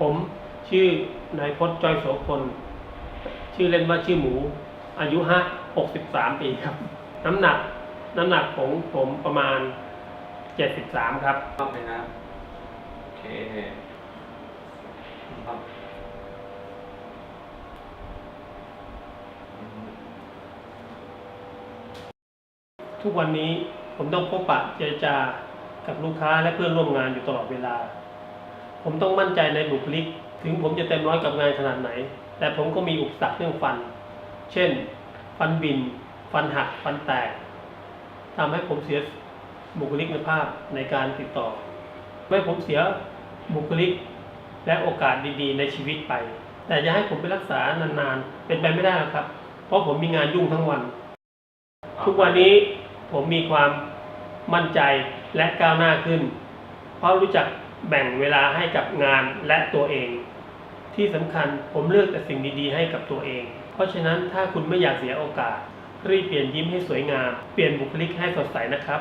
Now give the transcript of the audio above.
ผมชื่อนายพจน์จอยโสพล ชื่อเล่นว่าชื่อหมู อายุห้าหกสิบสามปีครับ น้ำหนัก น้ำหนักของผมประมาณเจ็ดสิบสามครับ รอบเลยนะโอเคครับอืมทุกวันนี้ผมต้องพบปะเจรจากับลูกค้าและเพื่อนร่วมงานอยู่ตลอดเวลา ผมต้องมั่นใจในบุคลิก ถึงผมจะเต็มร้อยกับงานขนาดไหน แต่ผมก็มีอุปสรรคเรื่องฟัน เช่น ฟันบิน ฟันหัก ฟันแตกทำให้ผมเสียบุคลิกภาพในการติดต่อทำให้ผมเสียบุคลิก และโอกาสดีๆ ในชีวิตไป แต่จะให้ผมไปรักษานานๆ เป็นไปไม่ได้หรอกครับ เพราะผมมีงานยุ่งทั้งวัน ทุกวันนี้ผมมีความมั่นใจและก้าวหน้าขึ้น เพราะรู้จัก แบ่งเวลาให้กับงานและตัวเอง ที่สำคัญผมเลือกแต่สิ่งดีๆ ให้กับตัวเอง เพราะฉะนั้นถ้าคุณไม่อยากเสียโอกาส รีบเปลี่ยนยิ้มให้สวยงาม เปลี่ยนบุคลิกให้สดใสนะครับ